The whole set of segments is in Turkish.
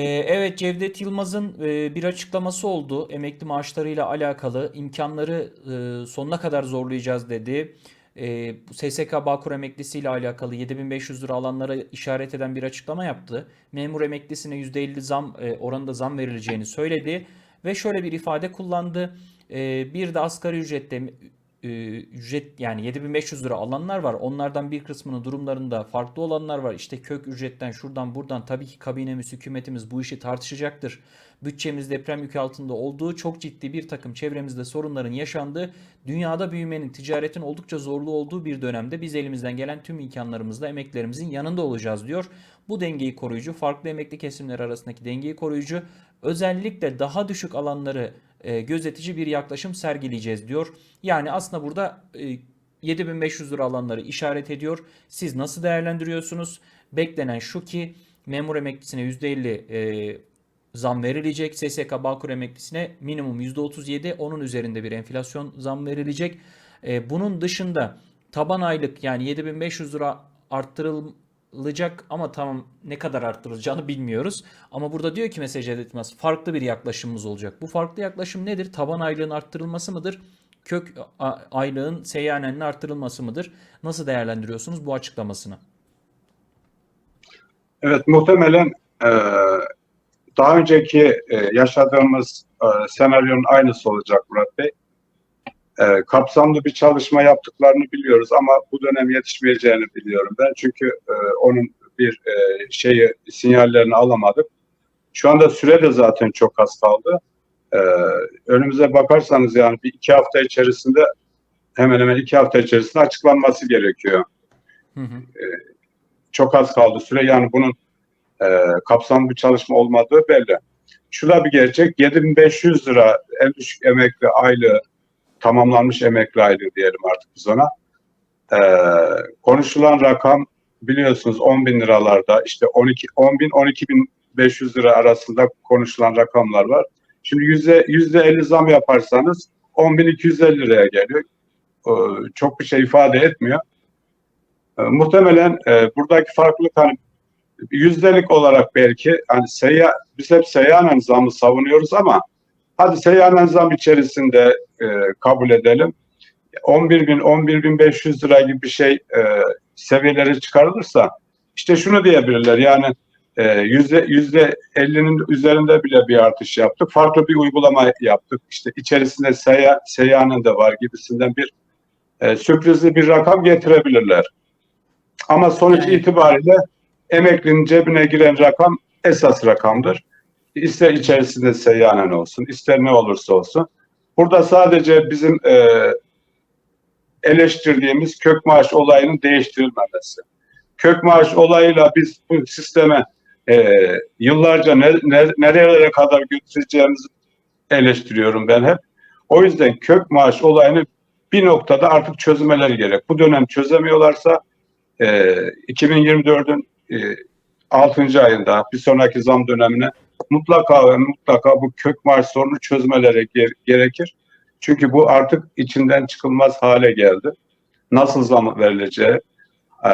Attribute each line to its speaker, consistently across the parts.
Speaker 1: Ee, evet Cevdet Yılmaz'ın e, bir açıklaması oldu. Emekli maaşlarıyla alakalı imkanları e, sonuna kadar zorlayacağız dedi. E, SSK Bağkur emeklisiyle alakalı 7500 lira alanlara işaret eden bir açıklama yaptı. Memur emeklisine %50 zam e, oranında zam verileceğini söyledi ve şöyle bir ifade kullandı. Bir de asgari ücrette e, ücret yani 7500 lira alanlar var. Onlardan bir kısmının durumlarında farklı olanlar var. İşte kök ücretten şuradan buradan tabii ki kabinemiz, hükümetimiz bu işi tartışacaktır. Bütçemiz deprem yükü altında olduğu çok ciddi bir takım çevremizde sorunların yaşandığı, dünyada büyümenin, ticaretin oldukça zorlu olduğu bir dönemde biz elimizden gelen tüm imkanlarımızla emeklerimizin yanında olacağız diyor. Bu dengeyi koruyucu, farklı emekli kesimler arasındaki dengeyi koruyucu, özellikle daha düşük alanları e, gözetici bir yaklaşım sergileyeceğiz diyor. Yani aslında burada e, 7500 lira alanları işaret ediyor. Siz nasıl değerlendiriyorsunuz? Beklenen şu ki memur emeklisine %50 e, zam verilecek. SSK Bağkur emeklisine minimum %37 onun üzerinde bir enflasyon zam verilecek. E, bunun dışında taban aylık yani 7500 lira arttırılacak ama tamam ne kadar arttırılacağını bilmiyoruz. Ama burada diyor ki Cevdet Yılmaz farklı bir yaklaşımımız olacak. Bu farklı yaklaşım nedir? Taban aylığın arttırılması mıdır? Kök aylığın seyyanenin arttırılması mıdır? Nasıl değerlendiriyorsunuz bu açıklamasını?
Speaker 2: Evet, muhtemelen e, daha önceki e, yaşadığımız e, senaryonun aynısı olacak Murat Bey. E, kapsamlı bir çalışma yaptıklarını biliyoruz ama bu dönem yetişmeyeceğini biliyorum ben. Çünkü e, onun bir e, şeyi sinyallerini alamadık. Şu anda süre de zaten çok az kaldı. E, önümüze bakarsanız yani bir iki hafta içerisinde hemen hemen iki hafta içerisinde açıklanması gerekiyor
Speaker 1: Hı hı.
Speaker 2: çok az kaldı süre. Yani bunun e, kapsamlı bir çalışma olmadığı belli. Şu da bir gerçek. 7500 lira en düşük emekli aylığı tamamlanmış emekli aylığı diyelim artık biz ona. E, konuşulan rakam biliyorsunuz 10 bin liralarda işte 12 10 bin 12 bin 500 lira arasında konuşulan rakamlar var. Şimdi yüzde yüzde 50 zam yaparsanız 10 bin 250 liraya geliyor. E, çok bir şey ifade etmiyor. E, muhtemelen e, buradaki farklılık hani yüzdelik olarak belki hani seyya, biz hep seyyanen zamı savunuyoruz ama hadi seyyanen zam içerisinde e, kabul edelim. 11 bin, 11 bin 500 lira gibi bir şey e, seviyeleri çıkarılırsa işte şunu diyebilirler yani e, yüzde yüzde 50'nin üzerinde bile bir artış yaptık. Farklı bir uygulama yaptık. İşte içerisinde seyya, seyyanen de var gibisinden bir e, sürprizli bir rakam getirebilirler. Ama sonuç itibariyle emeklinin cebine giren rakam esas rakamdır. İster içerisinde seyyanen olsun, ister ne olursa olsun. Burada sadece bizim e, eleştirdiğimiz kök maaş olayının değiştirilmemesi. Kök maaş olayıyla biz bu sisteme e, yıllarca ne, ne- nerelere kadar götüreceğimizi eleştiriyorum ben hep. O yüzden kök maaş olayını bir noktada artık çözmeleri gerek. Bu dönem çözemiyorlarsa e, 2024'ün e, 6. ayında bir sonraki zam dönemine mutlaka ve mutlaka bu kök maaş sorunu çözmeleri ge- gerekir. Çünkü bu artık içinden çıkılmaz hale geldi. Nasıl zam verileceği, e,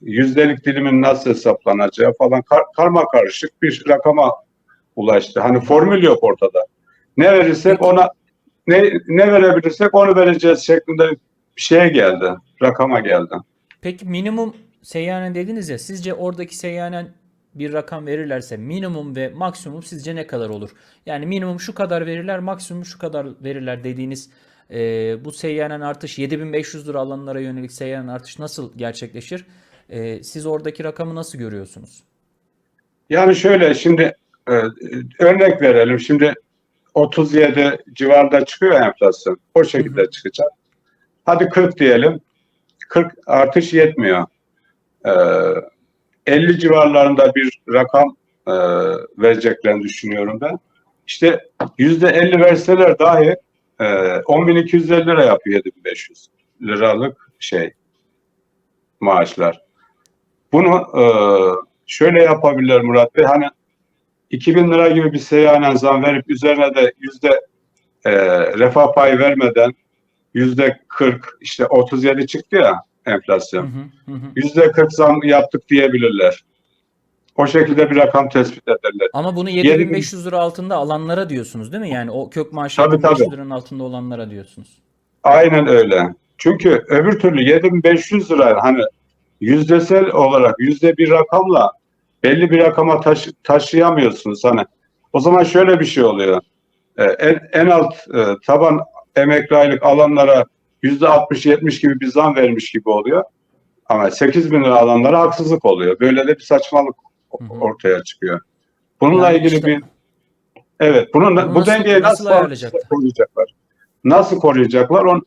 Speaker 2: yüzdelik dilimin nasıl hesaplanacağı falan kar- karma karışık bir rakama ulaştı. Hani formül yok ortada. Ne verirsek ona ne, ne verebilirsek onu vereceğiz şeklinde bir şeye geldi. Rakama geldi.
Speaker 1: Peki minimum seyyanen dediniz ya sizce oradaki seyyanen bir rakam verirlerse minimum ve maksimum sizce ne kadar olur? Yani minimum şu kadar verirler maksimum şu kadar verirler dediğiniz e, bu seyyanen artış 7500 lira alanlara yönelik seyyanen artış nasıl gerçekleşir? E, siz oradaki rakamı nasıl görüyorsunuz?
Speaker 2: Yani şöyle şimdi e, örnek verelim. Şimdi 37 civarında çıkıyor enflasyon. O şekilde çıkacak. Hadi 40 diyelim. 40 artış yetmiyor. E, 50 civarlarında bir rakam e, vereceklerini düşünüyorum ben. İşte %50 verseler dahi e, 10.250 lira yapıyor 7500 liralık şey maaşlar. Bunu e, şöyle yapabilirler Murat Bey. Hani 2000 lira gibi bir seyyanen zam verip üzerine de yüzde e, refah payı vermeden yüzde 40 işte 37 çıktı ya enflasyon. Yüzde 40 zam yaptık diyebilirler. O şekilde bir rakam tespit ederler.
Speaker 1: Ama bunu
Speaker 2: Yedi bin-
Speaker 1: 7500 lira altında alanlara diyorsunuz değil mi? Yani o kök maaşı
Speaker 2: Tabii,
Speaker 1: 7500
Speaker 2: tabii.
Speaker 1: liranın altında olanlara diyorsunuz.
Speaker 2: Aynen öyle. Çünkü öbür türlü 7500 lira hani yüzdesel olarak yüzde bir rakamla belli bir rakama taşı- taşıyamıyorsunuz hani. O zaman şöyle bir şey oluyor. Ee, en, en alt e, taban emekli aylık alanlara 60-70 gibi bir zam vermiş gibi oluyor. Ama 8 bin lira alanlara haksızlık oluyor. Böyle de bir saçmalık
Speaker 1: Hı hı.
Speaker 2: ortaya çıkıyor. Bununla
Speaker 1: Yani
Speaker 2: ilgili
Speaker 1: işte-
Speaker 2: bir evet bunun
Speaker 1: Bunu
Speaker 2: bu
Speaker 1: nasıl-
Speaker 2: dengeyi
Speaker 1: nasıl
Speaker 2: nasıl, koruyacaklar? Nasıl koruyacaklar? On,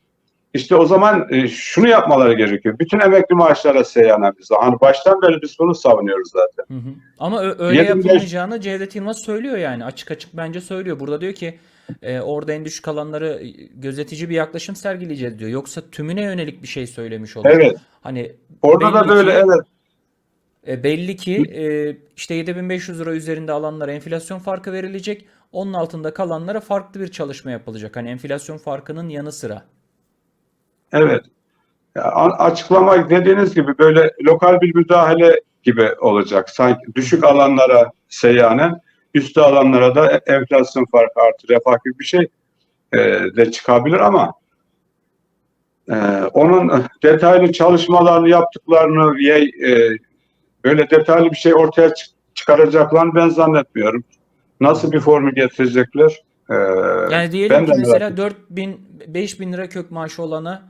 Speaker 2: işte o zaman e, şunu yapmaları gerekiyor. Bütün emekli maaşlara seyyanen biz. Hani baştan beri biz bunu savunuyoruz zaten.
Speaker 1: Hı hı. Ama öyle
Speaker 2: 7500
Speaker 1: yapılmayacağını Cevdet Yılmaz söylüyor yani. Açık açık bence söylüyor. Burada diyor ki e, orada en düşük alanları e, gözetici bir yaklaşım sergileyeceğiz diyor. Yoksa tümüne yönelik bir şey söylemiş olur.
Speaker 2: Evet.
Speaker 1: Hani
Speaker 2: Orada da böyle
Speaker 1: ki-
Speaker 2: evet.
Speaker 1: E, belli ki e, işte 7500 lira üzerinde alanlara enflasyon farkı verilecek. Onun altında kalanlara farklı bir çalışma yapılacak. Hani enflasyon farkının yanı sıra.
Speaker 2: Evet. Ya, açıklama dediğiniz gibi böyle lokal bir müdahale gibi olacak. Sanki düşük alanlara seyyanen, üstü alanlara da enflasyon farkı artı refah gibi bir şey e, de çıkabilir ama e, onun detaylı çalışmalarını yaptıklarını e, böyle detaylı bir şey ortaya çık- çıkaracaklarını ben zannetmiyorum. Nasıl bir formül getirecekler? E,
Speaker 1: Yani diyelim
Speaker 2: ben
Speaker 1: ki mesela
Speaker 2: merak
Speaker 1: 4000 5000 lira kök maaşı olana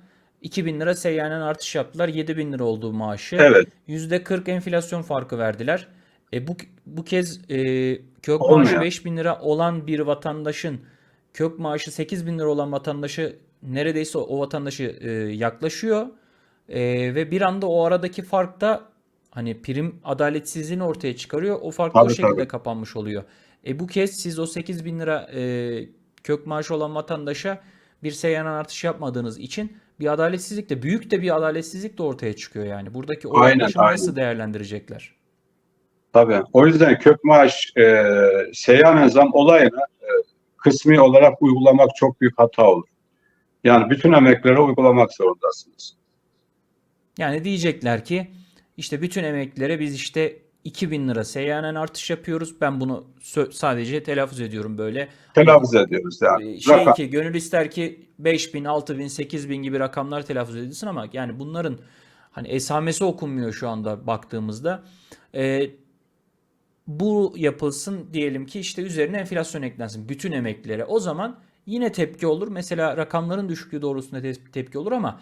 Speaker 1: 2000 lira seyyanen artış yaptılar. 7000 lira olduğu maaşı.
Speaker 2: Evet.
Speaker 1: %40 enflasyon farkı verdiler. E bu bu kez e, kök
Speaker 2: Olmuyor.
Speaker 1: maaşı 5000 lira olan bir vatandaşın kök maaşı 8000 lira olan vatandaşı neredeyse o vatandaşı e, yaklaşıyor. E, ve bir anda o aradaki fark da hani prim adaletsizliğini ortaya çıkarıyor. O fark da o
Speaker 2: Tabii,
Speaker 1: şekilde
Speaker 2: tabii.
Speaker 1: kapanmış oluyor. E bu kez siz o 8000 lira e, kök maaşı olan vatandaşa bir seyyanen artış yapmadığınız için bir adaletsizlik de büyük de bir adaletsizlik de ortaya çıkıyor yani. Buradaki o
Speaker 2: Aynen, aynen.
Speaker 1: nasıl değerlendirecekler?
Speaker 2: Tabii. O yüzden kök maaş e, seyyanen zam olayını e, kısmi olarak uygulamak çok büyük hata olur. Yani bütün emeklere uygulamak zorundasınız.
Speaker 1: Yani diyecekler ki işte bütün emeklilere biz işte 2000 lira seyyanen artış yapıyoruz. Ben bunu sadece telaffuz ediyorum böyle.
Speaker 2: Telaffuz ediyoruz yani.
Speaker 1: Ee, Şey
Speaker 2: Rakam-
Speaker 1: ki gönül ister ki 5000, 6000, 8000 gibi rakamlar telaffuz edilsin ama yani bunların hani esamesi okunmuyor şu anda baktığımızda. Ee, bu yapılsın diyelim ki işte üzerine enflasyon eklensin bütün emeklilere. O zaman yine tepki olur. Mesela rakamların düşüklüğü doğrultusunda te- tepki olur ama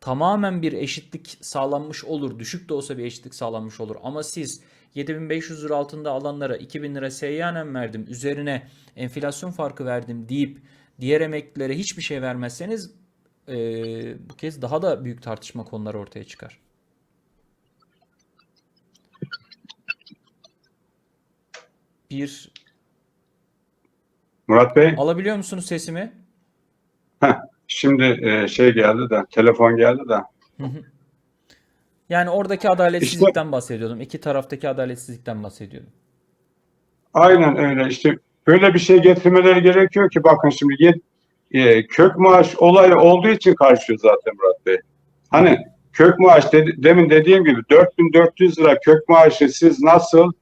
Speaker 1: tamamen bir eşitlik sağlanmış olur. Düşük de olsa bir eşitlik sağlanmış olur. Ama siz 7500 lira altında alanlara 2000 lira seyyanen verdim. Üzerine enflasyon farkı verdim deyip diğer emeklilere hiçbir şey vermezseniz eee, bu kez daha da büyük tartışma konuları ortaya çıkar. Bir
Speaker 2: Murat Bey,
Speaker 1: alabiliyor musunuz sesimi?
Speaker 2: şimdi e, şey geldi de, telefon geldi de.
Speaker 1: Yani oradaki adaletsizlikten bahsediyordum. İki taraftaki adaletsizlikten bahsediyordum.
Speaker 2: Aynen öyle. İşte böyle bir şey getirmeleri gerekiyor ki bakın şimdi yet- e, kök maaş olayı olduğu için karşıyor zaten Murat Bey. Hani kök maaş dedi- demin dediğim gibi 4400 lira kök maaşı siz nasıl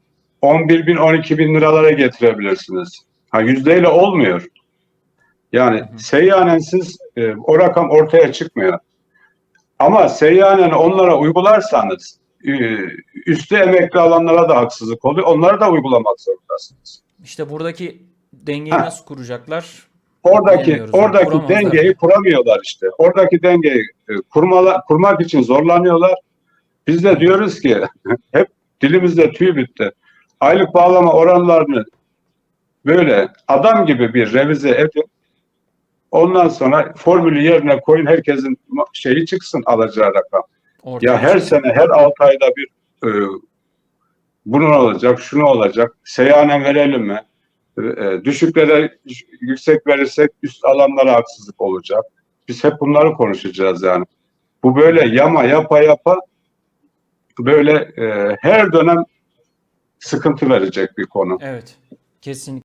Speaker 2: 11 bin 12 bin liralara getirebilirsiniz? Ha yüzdeyle olmuyor. Yani seyyanen siz e, o rakam ortaya çıkmıyor. Ama seyyanen onlara uygularsanız e, üstü emekli alanlara da haksızlık oluyor. Onları da uygulamak zorundasınız.
Speaker 1: İşte buradaki dengeyi
Speaker 2: Ha.
Speaker 1: nasıl kuracaklar?
Speaker 2: Oradaki
Speaker 1: yani,
Speaker 2: oradaki
Speaker 1: kuramazlar.
Speaker 2: dengeyi kuramıyorlar işte. Oradaki dengeyi e, kurmala, kurmak için zorlanıyorlar. Biz de diyoruz ki hep dilimizde tüy bitti. Aylık bağlama oranlarını böyle adam gibi bir revize edin. Ondan sonra formülü yerine koyun herkesin şeyi çıksın alacağı rakam.
Speaker 1: Ortaya
Speaker 2: Ya her sene her 6 ayda bir e, bunun olacak, şunu olacak. Seyyanen verelim mi? E, düşüklere yüksek verirsek üst alanlara haksızlık olacak. Biz hep bunları konuşacağız yani. Bu böyle yama yapa yapa böyle e, her dönem sıkıntı verecek bir konu.
Speaker 1: Evet. Kesinlikle.